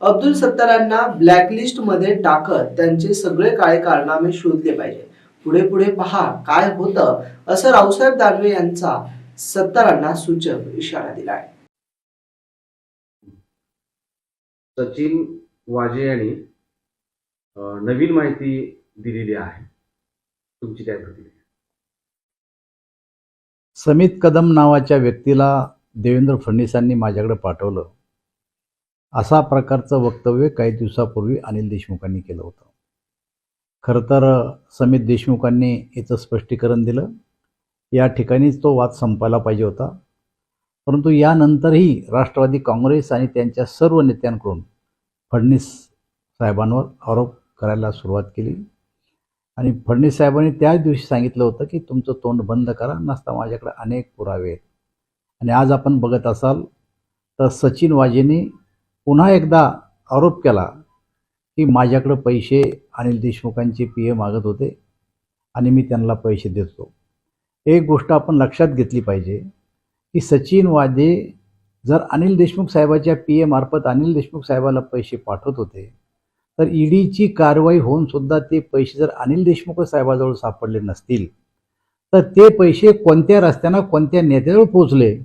अब्दुल सत्तारांना ब्लॅकलिस्टमध्ये टाकत त्यांचे सगळे काळे कारनामे शोधले पाहिजे. पुढे पुढे पहा काय होतं? असं रावसाहेब दानवे यांचा सत्तारांना सूचक इशारा दिलाय. सचिन वाजे यांनी नवीन माहिती दिलेली आहे. तुमची काय प्रतिक्रिया? समित कदम नावाच्या व्यक्तीला देवेंद्र फडणवीसांनी माझ्याकडे पाठवलं. असा प्रकारचं वक्तव्य काही दिवसापूर्वी अनिल देशमुखांनी केलं होतं. खरं तर समित देशमुखांनी याचं स्पष्टीकरण दिलं. या ठिकाणीच तो वाद संपायला पाहिजे होता. परंतु यानंतरही राष्ट्रवादी काँग्रेस आणि त्यांच्या सर्व नेत्यांकडून फडणीस साहेबांवर आरोप करायला सुरुवात केली. आणि फडणीस साहेबांनी त्याच दिवशी सांगितलं होतं की तुमचं तोंड बंद करा नसता माझ्याकडे अनेक पुरावे आहेत. आणि आज आपण बघत असाल तर सचिन वाजेने पुन्हा एकदा आरोप केला की माझ्याकडं पैसे अनिल देशमुखांचे पी ए मागत होते आणि मी त्यांना पैसे देतो. एक गोष्ट आपण लक्षात घेतली पाहिजे की सचिन वाजे जर अनिल देशमुख साहेबाच्या पी ए मार्फत अनिल देशमुख साहेबाला पैसे पाठवत होते तर ईडीची कारवाई होऊन सुद्धा ते पैसे जर अनिल देशमुख साहेबाजवळ सापडले नसतील तर ते पैसे कोणत्या रस्त्यानं कोणत्या नेत्याजवळ पोचले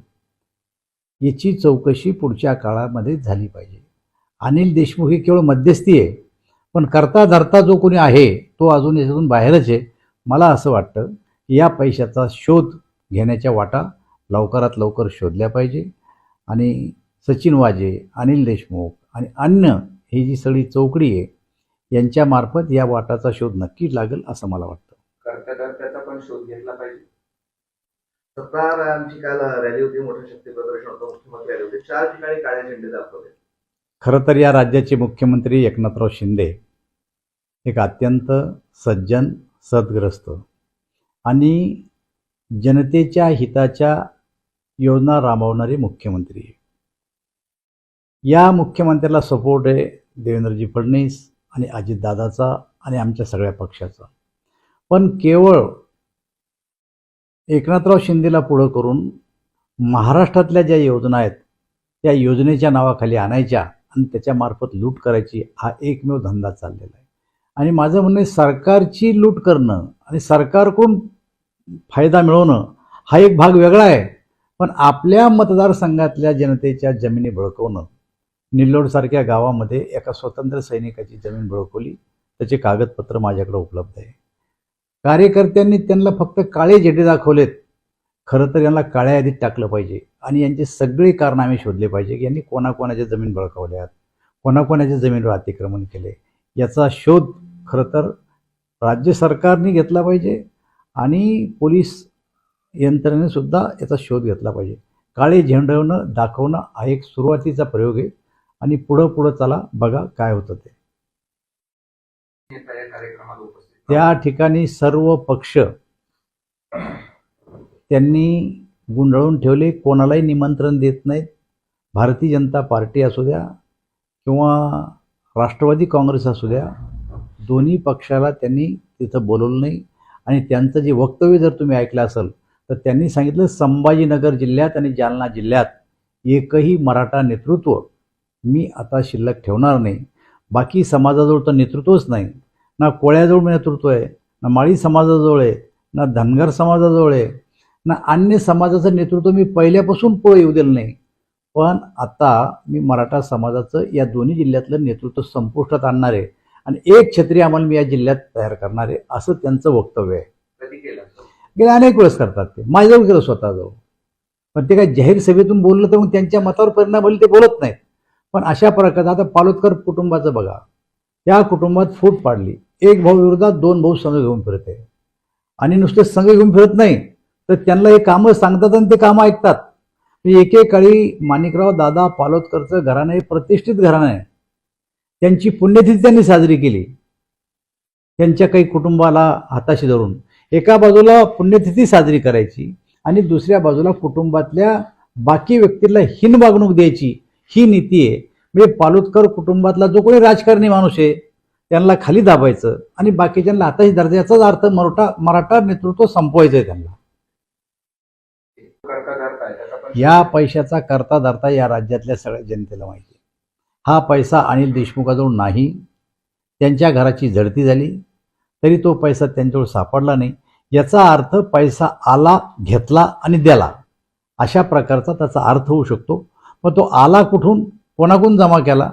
याची चौकशी पुढच्या काळामध्ये झाली पाहिजे. अनिल देशमुख ही केवळ मध्यस्थी आहे पण करता धरता जो कोणी आहे तो अजून याच्यातून बाहेरच आहे. मला असं वाटतं की या पैशाचा शोध घेण्याच्या वाटा लवकरात लवकर शोधल्या पाहिजे. आणि सचिन वाजे अनिल देशमुख आणि अन्य ही जी सगळी चौकडी आहे यांच्यामार्फत या वाटाचा शोध नक्की लागेल असं मला वाटतं. करता करत्याचा पण शोध घेतला पाहिजे. सत्तारांची काल रॅली होती मोठं शक्ती प्रदर्शन होतं मुख्यमंत्री आले होते. चार ठिकाणी काळे झेंडे दाखवले. खरं तर या राज्याचे मुख्यमंत्री एकनाथराव शिंदे एक अत्यंत सज्जन सद्ग्रस्त आणि जनतेच्या हिताच्या योजना राबवणारे मुख्यमंत्री या मुख्यमंत्र्याला सपोर्ट आहे देवेंद्रजी फडणवीस आणि अजितदादाचा आणि आमच्या सगळ्या पक्षाचा. पण केवळ एकनाथराव शिंदेला पुढं करून महाराष्ट्रातल्या ज्या योजना आहेत त्या योजनेच्या नावाखाली आणायच्या आणि त्याच्यामार्फत लूट करायची हा एकमेव धंदा चाललेला आहे. आणि माझं म्हणणं आहे सरकारची लूट करणं आणि सरकारकडून फायदा मिळवणं हा एक भाग वेगळा आहे. पण आपल्या मतदारसंघातल्या जनतेच्या जमिनी बळकवणं निल्लोडसारख्या गावामध्ये एका स्वतंत्र सैनिकाची जमीन बळकवली त्याचे कागदपत्र माझ्याकडे उपलब्ध आहे. कार्यकर्त्यांनी त्यांना फक्त काळे झेंडे दाखवलेत. खरं तर यांना काळ्या यादीत टाकलं पाहिजे आणि यांचे सगळे कारनामे शोधले पाहिजे. की यांनी कोणाकोणाच्या जमीन बळकावल्यात कोणाकोणाच्या जमिनीवर अतिक्रमण केले? याचा शोध खरं तर राज्य सरकारने घेतला पाहिजे आणि पोलीस यंत्रणेने सुद्धा याचा शोध घेतला पाहिजे. काळे झेंडवणं दाखवणं हा एक सुरुवातीचा प्रयोग आहे आणि पुढं पुढं चला बघा काय होतं ते. त्या ठिकाणी सर्व पक्ष त्यांनी गुंडाळून ठेवले. कोणालाही निमंत्रण देत नाहीत. भारतीय जनता पार्टी असू द्या किंवा राष्ट्रवादी काँग्रेस असू द्या दोन्ही पक्षाला त्यांनी तिथं बोलवलं नाही. आणि त्यांचं जे वक्तव्य जर तुम्ही ऐकलं असेल तर त्यांनी सांगितलं संभाजीनगर जिल्ह्यात आणि जालना जिल्ह्यात एकही मराठा नेतृत्व मी आता शिल्लक ठेवणार नाही. बाकी समाजाजवळ तर नेतृत्वच नाही. ना कोळ्याजवळ नेतृत्व आहे ना माळी समाजाजवळ आहे ना धनगर समाजाजवळ आहे ना अन्य समाजाचं नेतृत्व मी पहिल्यापासून पुढे येऊ दिलं नाही. पण आता मी मराठा समाजाचं या दोन्ही जिल्ह्यातलं नेतृत्व संपुष्टात आणणार आहे आणि एक छत्री आम्हाला मी या जिल्ह्यात तयार करणार आहे असं त्यांचं वक्तव्य आहे. गेले अनेक वेळेस करतात ते. माझ्याजवळ केलं स्वतःजवळ. पण ते काय जाहीर सभेतून बोललं तर मग त्यांच्या मतावर परिणाम होईल ते बोलत नाहीत. पण अशा प्रकारे आता पालोदकर कुटुंबाचं बघा. या कुटुंबात फूट पाडली. एक भाऊ विरोधात दोन भाऊ संघ घेऊन फिरत. आहे आणि नुसते संघ घेऊन फिरत नाही तर त्यांना हे कामं सांगतात आणि ते कामं ऐकतात. एकेकाळी माणिकराव दादा पालोदकरचं घराणं हे प्रतिष्ठित घराणं आहे. त्यांची पुण्यतिथी त्यांनी साजरी केली. त्यांच्या काही कुटुंबाला हाताशी धरून एका बाजूला पुण्यतिथी साजरी करायची आणि दुसऱ्या बाजूला कुटुंबातल्या बाकी व्यक्तीला हीन वागणूक द्यायची. ही नीती आहे. म्हणजे पालोदकर कुटुंबातला जो कोणी राजकारणी माणूस आहे त्यांना खाली दाबायचं आणि बाकीच्यांना आताही दर्जा याचाच अर्थ मराठा मराठा नेतृत्व संपवायचं आहे त्यांना. या पैशाचा करता धरता या राज्यातल्या सगळ्या जनतेला माहिती हा पैसा अनिल देशमुखाजवळ नाही. त्यांच्या घराची झडती झाली. तरी तो पैसा त्यांच्याजवळ सापडला नाही. याचा अर्थ पैसा आला घेतला आणि द्याला. अशा प्रकारचा त्याचा अर्थ होऊ शकतो. मग तो आला कुठून? कोणाकडून जमा केला?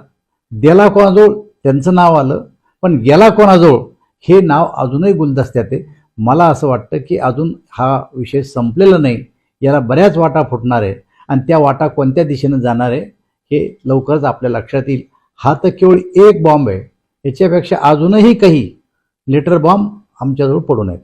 द्याला कोणाजवळ? त्यांचं नाव आलं. पण गेला कोणाजवळ? हे नाव अजूनही गुलदस्त्यात आहे. मला असं वाटतं की अजून हा विषय संपलेला नाही. याला बऱ्याच वाटा फुटणार आहे आणि त्या वाटा कोणत्या दिशेनं जाणार आहे हे लवकरच आपल्या लक्षात येईल. हा तर केवळ एक बॉम्ब आहे. याच्यापेक्षा अजूनही काही लिटर बॉम्ब आमच्याजवळ पडून आहेत.